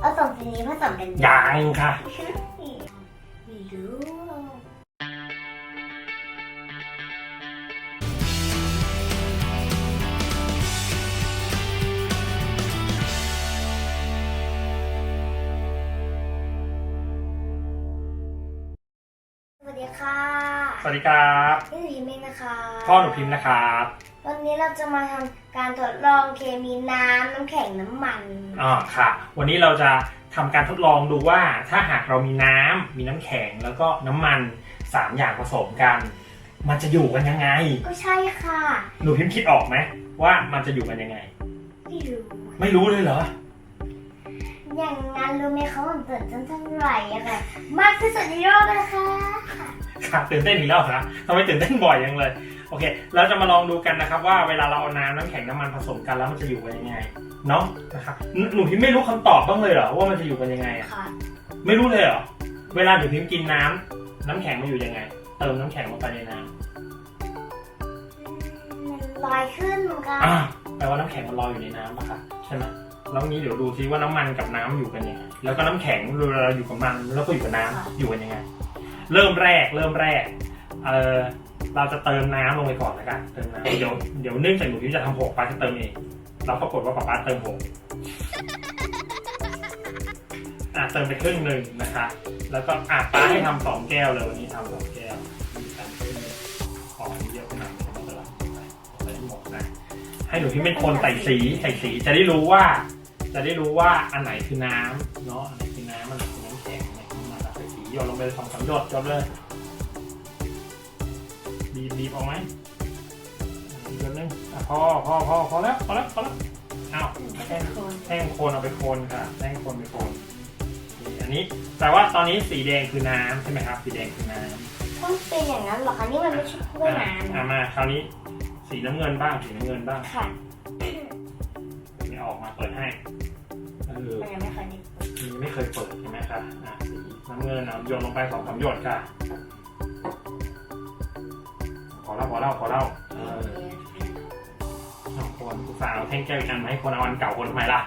เอาสองสีนี้ผสมกันยังค่ะ ไม่รู้สวัสดีค่ะสวัสดีครับนี่หนูยิ้มเองนะคะ พ่อหนูพิมพ์นะครับ วันนี้เราจะมาทำการทดลองเคมีน้ำน้ำแข็งน้ำมัน อ๋อค่ะ วันนี้เราจะทำการทดลองดูว่า ถ้าหากเรามีน้ำมีน้ำแข็งแล้วก็น้ำมันสามอย่างผสมกัน มันจะอยู่กันยังไง ก็ใช่ค่ะหนูพิมพ์คิดออกไหมว่ามันจะอยู่กันยังไง ไม่รู้ไม่รู้เลยเหรอ อย่างนั้นรู้ไหมคะว่ามันเกิดจนเท่าไหร่อะค่ะมากที่สุดในโลกเลยค่ะ ค่ะตื่นเต้นอีกแล้วเหรอทำไมตื่นเต้นบ่อยยังเลย โอเค เราจะมาลองดูกันนะครับว่าเวลาเราเอาน้ำน้ำแข็งน้ำมันผสมกันแล้วมันจะอยู่กันยังไงเนาะนะครับหนูหนูพิมพ์ไม่รู้คำตอบบ้างเลยเหรอว่ามันจะอยู่กันยังไงอะค่ะ ไม่รู้เลยเหรอเวลาหนูพิมพ์กินน้ำน้ำแข็งมันอยู่ยังไง เติมน้ำแข็งลงไปในน้มันลอยขึ้นค่ะำอ่าแปลว่าน้ำแข็งมันลอยอยู่ในน้ำอะค่ะใช่ไหมแล้วนี้เดี๋ยวดูซิว่าน้ำมันกับน้ำอยู่กันยังไงแล้วก็น้ำแข็งเวลาเราอยู่กับมันแล้วก็อยู่กับน้ำอยู่กันยังไง เริ่มแรกเริ่มแรกเออ เราจะเติมน้ำลงไปก่อนแล้วกันเติมน้ำเดี๋ยวเดี๋ยวเนื่องจากหนูพิมจะทำหกป้าจะเติมเองเราปรากฏว่าป้าป้าเติมหกอะเติมไปครึ่งหนึ่งนะคะ แล้วก็อะป้าให้ทำสองแก้วเลยวันนี้ทำสองแก้วมีการครึ่งหนึ่งของเยอะขนาดนี้ไม่เป็นไรไปไปให้หมดนะให้หนูพิมเป็นคนใส่สีใส่สีจะได้รู้ว่า จะได้รู้ว่าอันไหนคือน้ำเนาะอันไหนคือน้ำอันไหนคือน้ำแข็งอันไหนคือน้ำใส่สีโยนลงไปสองสามหยดจบเลย บีบบีบออกไหมอีกคนนึงอะพอพอพอพอแล้วพอแล้วพอแล้วอ้าวแท่งแท่งโคนเอาไปโคนค่ะแท่งโคนไปโคนนี่อันนี้แต่ว่าตอนนี้สีแดงคือน้ำใช่ไหมครับ สีแดงคือน้ำมันเป็นอย่างนั้นเหรอคะนี่มันไม่ใช่กล้วยน้อะมาคราวนี้สีน้ำเงินบ้างสีน้ำเงินบ้างำค่ะนี่ออกมาเปิดให้เออ มันยังไม่เคยได้นี่ไม่เคยเปิดใช่ไหมครับอะสีน้ำเงินเอาโยนลงไปสองสามหยดค่ะ พอแล้วพอแล้วพอแล้วเออเอาคนอุตส่าห์เอาแท่งแก้วอีกอันมาให้คนเอาอันเก่าคนทำไมล่ะ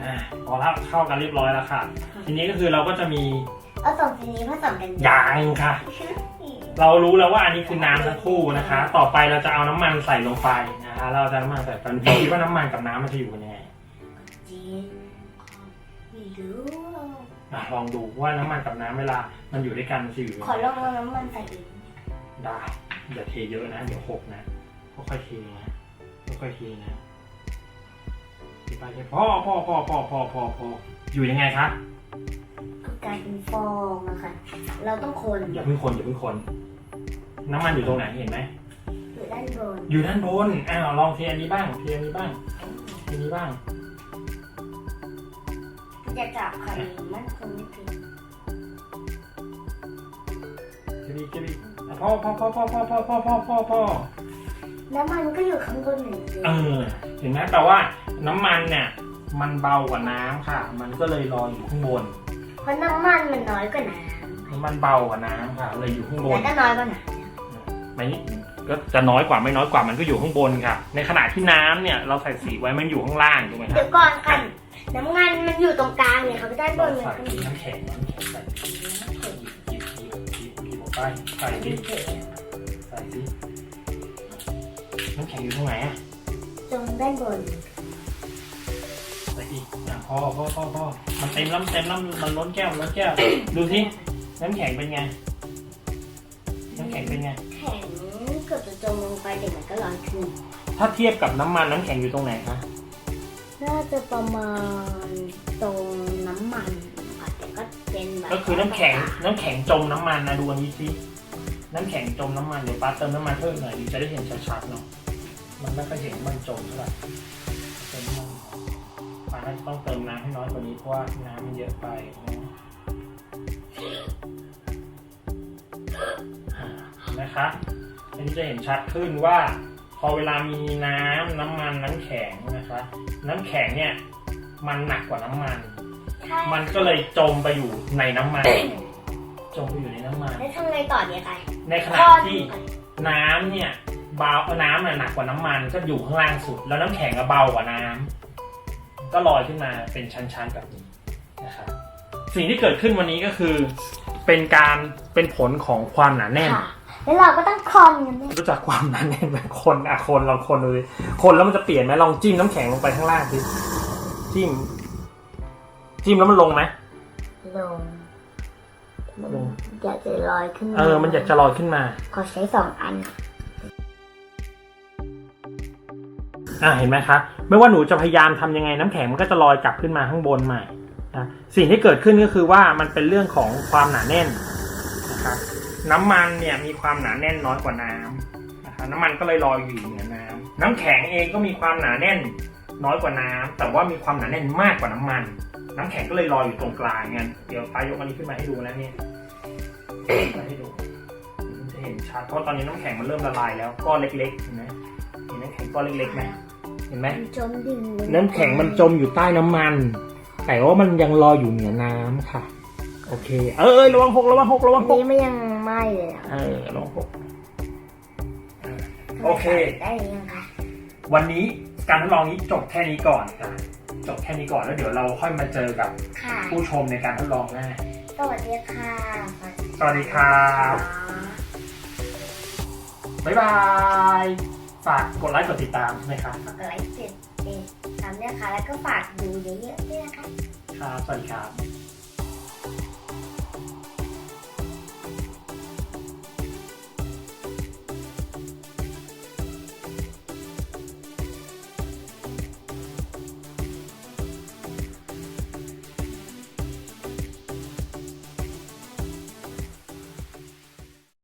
อ่าพอแล้วเข้ากันเรียบร้อยแล้วค่ะ ทีนี้ก็คือเราก็จะมีเอาสองสีนี้ผสมกันยางค่ะ เรารู้แล้วว่าอันนี้คือน้ำทั้งคู่นะคะ ต่อไปเราจะเอาน้ำมันใส่ลงไปนะคะ เราจะเอาน้ำมันใส่ไปพี่คิดว่าน้ำมันกับน้ำมันจะอยู่กันยังไงจีนไม่รู้ อะลองดูว่าน้ำมันกับน้ำเวลา มันอยู่ด้วยกันมันจะอยู่ยังขอไงลองเอาน้ำมันใส่อีกได้อย่าเทเยอะนะ เดี๋ยวหกนะค่อยๆเทนะค่อยๆเทนะเทไปเทพ่อพ่อพ่อพ่อพ่อพ่อพ่ออยู่ยังไงคะก็กลายเป็นฟองอะค่ะ เราต้องคนอย่าเพิ่งคนอย่าเพิ่งคน น้ำมันอยู่ตรงไหนเห็นไหมอยู่ด้านบนอยู่ด้านบนอ้าวลองเทอันนี้บ้าง เทอันนี้บ้างเทอันนี้บ้าง จะจับค่ะมันคงไม่ถึงเทบีเทบีอะพ่อพ่อพ่อพ่อพ่อพ่อพ่อพ่อพ่อพ่อน้ำมันก็อยู่ข้างบนเหมือนเดิเอมอเห็นไหมแต่ว่าน้ำมันเนี่ย มันเบากว่าน้ำค่ะ มันก็เลยลอยอยู่ข้างบน เพราะน้ำมันมันน้อยกว่าน้น้ำมันเบากว่าน้ำค่ะ เลยอยู่ข้างำบแต่นก็น้อยกว่าน้ไม่ก็จะน้อยกว่าไม่น้อยกว่ามันก็อยู่ข้างบนค่ะ ในขณะที่น้ำเนี่ยเราใส่สีไว้มันอยู่ข้างล่างถูกไหมำครัเดี๋บยวก่อนค่ะ น้ำมันมันอยู่ตรงกลางเนี่ยเขาด้านบเรานเลยใส่ค่ะน้ำแข็งน้ำแข็งใส่หยิบหยิบหยิบหยิบหยิบออกไปใส่ดิใส่ดิน้ำแข็งอยู่ตรงไหนอะตรงด้านบนใส่อีกอะพอพอพอพอมันเต็มแล้วมันเต็มแล้วมันล้นแก้วล้นแก้ว ดูสิน้ำแข็งเป็นไง น้ำแข็งเป็นไง แข็งเกือบจะจมลงไปเดี๋ยวมันก็ลอยขึ้น ถ้าเทียบกับน้ำมันน้ำแข็งอยู่ตรงไหนคะ น่าจะประมาณตรงน้ำมันค่ะแต่ก็เป็นแบบก็คือน้ำแข็งน้ำแข็งจมน้ำมันนะดูอันนี้สิน้ำแข็งจมน้ำมันเดี๋ยวป้าเติมน้ำมันเพิ่มหน่อยดีจะได้เห็นชัดๆเนาะมันไม่ค่อยเห็นมันจมเท่าไหร่เติมน้ำมันป้าน่าจะต้องเติมน้ำให้น้อยกว่านี้เพราะว่าน้ำมันเยอะไปนะอ่าเห็นนะคะอันนี้จะเห็นชัดขึ้นว่า พอเวลามีน้ำน้ำมันน้ำแข็งนะคะ น้ำแข็งเนี่ยมันหนักกว่าน้ำมันใช่มันก็เลยจมไปอยู่ในน้ำมัน จมไปอยู่ในน้ำมันแล้วทำไงต่อเนี่ยคะในขณะที่น้ำเนี่ยเบาน้ำน่ะหนักกว่าน้ำมันก็อยู่ข้างล่างสุด แล้วน้ำแข็งก็เบากว่าน้ำก็ลอยขึ้นมาเป็นชั้นๆแบบนี้นะครับสิ่งที่เกิดขึ้นวันนี้ก็คือ เป็นการเป็นผลของความหนาแน่นค่ะแล้วเราก็ต้องคอนกันเนี่ย รู้จักความหนาแน่นไหมคนอะคนลองคนดูดิคนแล้วมันจะเปลี่ยนไหมลองจิ้มน้ำแข็งลงไปข้างล่างสิจิ้ม จิ้มแล้วมันลงไหมลงมันลงอยากจะลอยขึ้นมาเออ มันอยากจะลอยขึ้นมาขอใช้สองอัน อะเห็นไหมคะไม่ว่าหนูจะพยายามทำยังไงน้ำแข็งมันก็จะลอยกลับขึ้นมาข้างบนใหม่นะสิ่งที่เกิดขึ้นก็คือว่ามันเป็นเรื่องของความหนาแน่นนะครับ น้ำมันเนี่ยมีความหนาแน่นน้อยกว่าน้ำนะคะน้ำมันก็เลยลอยอยู่เหนือน้ำน้ำแข็งเองก็มีความหนาแน่นน้อยกว่าน้ำแต่ว่ามีความหนาแน่นมากกว่าน้ำมัน น้ำแข็งก็เลยลอยอยู่ตรงกลางงั้นเดี๋ยวปายกอันนี้ขึ้นมาให้ดูนะเนี่ยมาให้ดูมันจะเห็นชัดเพราะตอนนี้น้ำแข็งมันเริ่มละลายแล้วก้อนเล็กๆเห็นไหมเห็นน้ำแข็งก้อนเล็กๆไหมเห็นไหมมันจมดิ่งเลยน้ำแข็งมันจมอยู่ใต้น้ำมัน แต่ว่ามันยังลอยอยู่เหนือน้ำค่ะ โอเค เออเอยระวังหกระวังหกระวัอังนหกนี้ไม่ยังไหม้เลยอะเออระวังหกเออโอเค ได้ยังคะวันนี้การทดลองนี้จบแค่นี้ก่อนนะจบแค่นี้ก่อนแล้วเดี๋ยวเราค่อยมาเจอกับค่ะ ผู้ชมในการทดลองหน้า สวัสดีค่ะสวัสดีครับ บ๊ายบาย ฝากกดไลค์กดติดตามนะครับ ฝากกดไลค์กดติดตามด้วยค่ะ แล้วก็ฝากดูเยอะๆด้วยนะคะ ครับ สวัสดีครับ